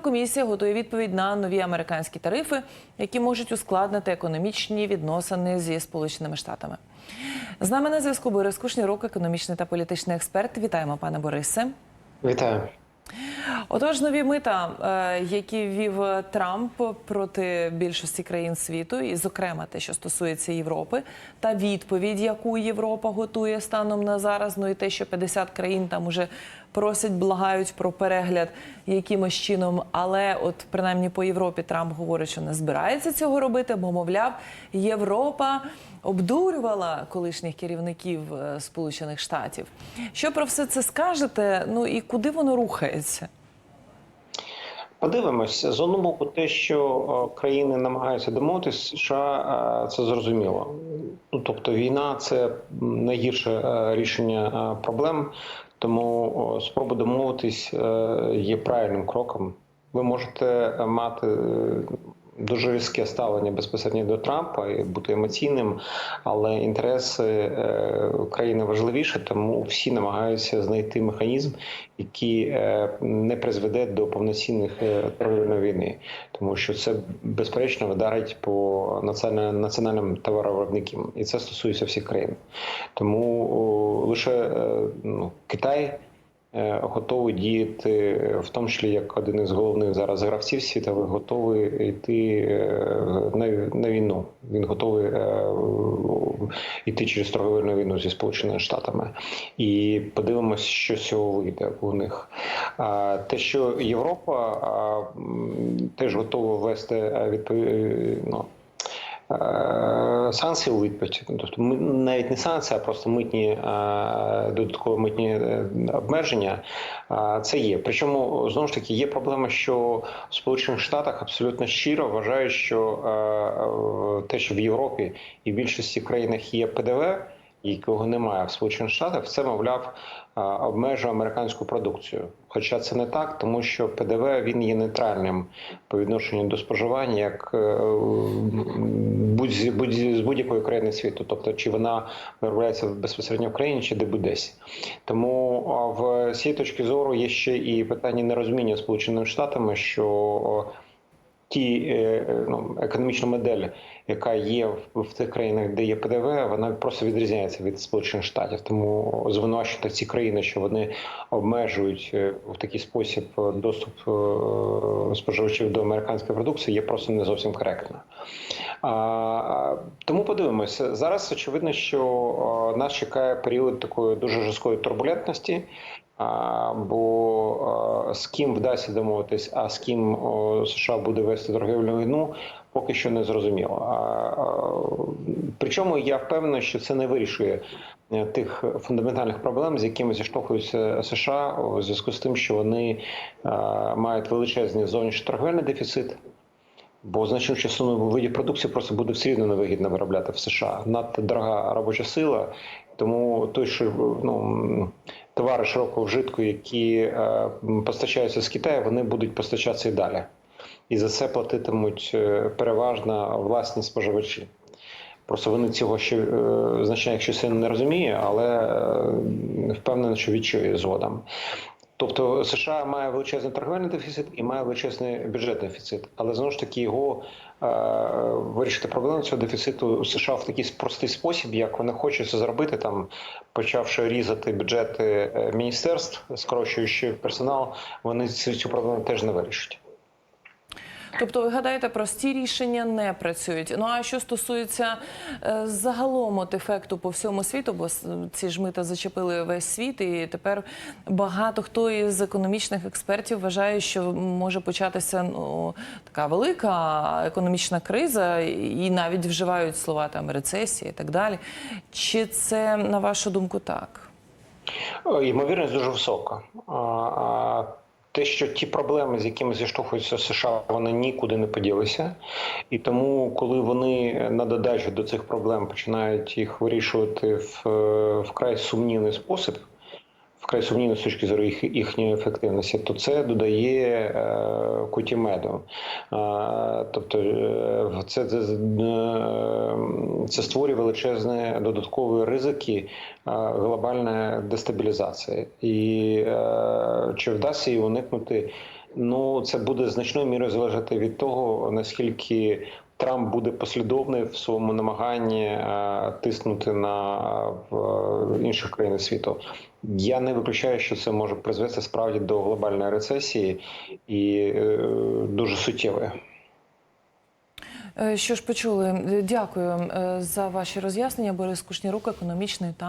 Комісія готує відповідь на нові американські тарифи, які можуть ускладнити економічні відносини зі Сполученими Штатами. З нами на зв'язку Борис Кушнірук, економічний та політичний експерт. Вітаємо, пане Борисе. Вітаю. Отож, нові мита, е, які ввів Трамп проти більшості країн світу, і, зокрема, те, що стосується Європи, та відповідь, яку Європа готує станом на зараз. Ну і те, що 50 країн там уже просять, благають про перегляд якимось чином. Але, от принаймні по Європі, Трамп говорить, що не збирається цього робити, бо мовляв, Європа обдурювала колишніх керівників е, Сполучених Штатів. Що про все це скажете? Ну і куди воно рухається? Подивимось з одного боку, те, що країни намагаються домовитись, США е, це зрозуміло. Ну тобто, війна це найгірше е, рішення е, проблем, тому спроба домовитись е, є правильним кроком. Ви можете мати е, дуже різке ставлення безпосередньо до Трампа і бути емоційним, але інтереси е, країни важливіше, тому всі намагаються знайти механізм, який е, не призведе до повноцінних е, війни, тому що це безперечно вдарить по національним, товаровиробникам, і це стосується всіх країн. Тому лише е, ну, Китай. Е, готовий діяти, в тому числі як один із головних зараз гравців світових, готовий йти е, на, війну. Він готовий е, йти через торговельну війну зі Сполученими Штатами. І подивимось, що з цього вийде у них. Те, що Європа теж готова ввести відповідь. Ну, е, Санкції у відповідь, тобто ми навіть не санкції, а просто митні е, додаткові митні е, обмеження. е, Це є. Причому знову ж таки є проблема, що в Сполучених Штатах абсолютно щиро вважають, що е, е, те, що в Європі і в більшості країнах є ПДВ, якого немає в Сполучених Штатах, це мовляв обмежує американську продукцію. Хоча це не так, тому що ПДВ він є нейтральним по відношенню до споживання, як е, будь з будь з будь-якої країни світу, тобто чи вона виробляється безпосередньо в країні, чи де будь-десь. Тому в цієї точки зору є ще і питання нерозуміння сполученими штатами, що ті е, ну, економічна модель, яка є в, тих країнах, де є ПДВ, вона просто відрізняється від Сполучених Штатів. Тому звинувачувати ці країни, що вони обмежують е, в такий спосіб е, доступ споживачів до американської продукції, є просто не зовсім коректно. Тому подивимося зараз. Очевидно, що нас чекає період такої дуже жорсткої турбулентності. Бо з ким вдасться домовитись, а з ким США буде вести торгівельну війну, поки що не зрозуміло. Причому я впевнений, що це не вирішує е, тих фундаментальних проблем, з якими зіштовхуються США у зв'язку з тим, що вони мають величезний зовнішній торговельний дефіцит. Бо значну частину видів продукції просто буде все рівно невигідно виробляти в США. Надто дорога робоча сила, тому той, що ну товари широкого вжитку, які е, постачаються з Китаю, вони будуть постачатися і далі. І за це платитимуть е, переважно власні споживачі. Просто вони цього ще е, значно, якщо сильно не розуміє, але е, впевнений, що відчує згодом. Тобто США має величезний торговельний дефіцит і має величезний бюджетний дефіцит, але знову ж таки його е, вирішити проблему цього дефіциту у США в такий простий спосіб, як вони хочуть це зробити, там почавши різати бюджети е, міністерств, скорочуючи персонал, вони цю, цю проблему теж не вирішать. Тобто, ви гадаєте, прості рішення не працюють. Ну а що стосується е, загалом от ефекту по всьому світу, бо ці ж мита зачепили весь світ, і тепер багато хто із економічних експертів вважає, що може початися ну така велика економічна криза, і навіть вживають слова там рецесія і так далі. Чи це на вашу думку так? Ймовірність дуже висока. Те, що ті проблеми, з якими зіштовхуються США, вони нікуди не поділися, і тому, коли вони на додачу до цих проблем починають їх вирішувати в е, вкрай сумнівний спосіб, вкрай сумнівний з точки зору їх, їхньої ефективності, то це додає е, куті. Е, тобто е, це, це, е, це створює величезні додаткові ризики е, глобальної дестабілізації. І е, чи вдасться її уникнути? Ну це буде значною мірою залежати від того, наскільки Трамп буде послідовний в своєму намаганні е, тиснути на інших країн світу. Я не виключаю, що це може призвести справді до глобальної рецесії і е, дуже суттєвої. Е, Що ж почули? Дякую е, за ваші роз'яснення. Борис Кушнірук, економічний та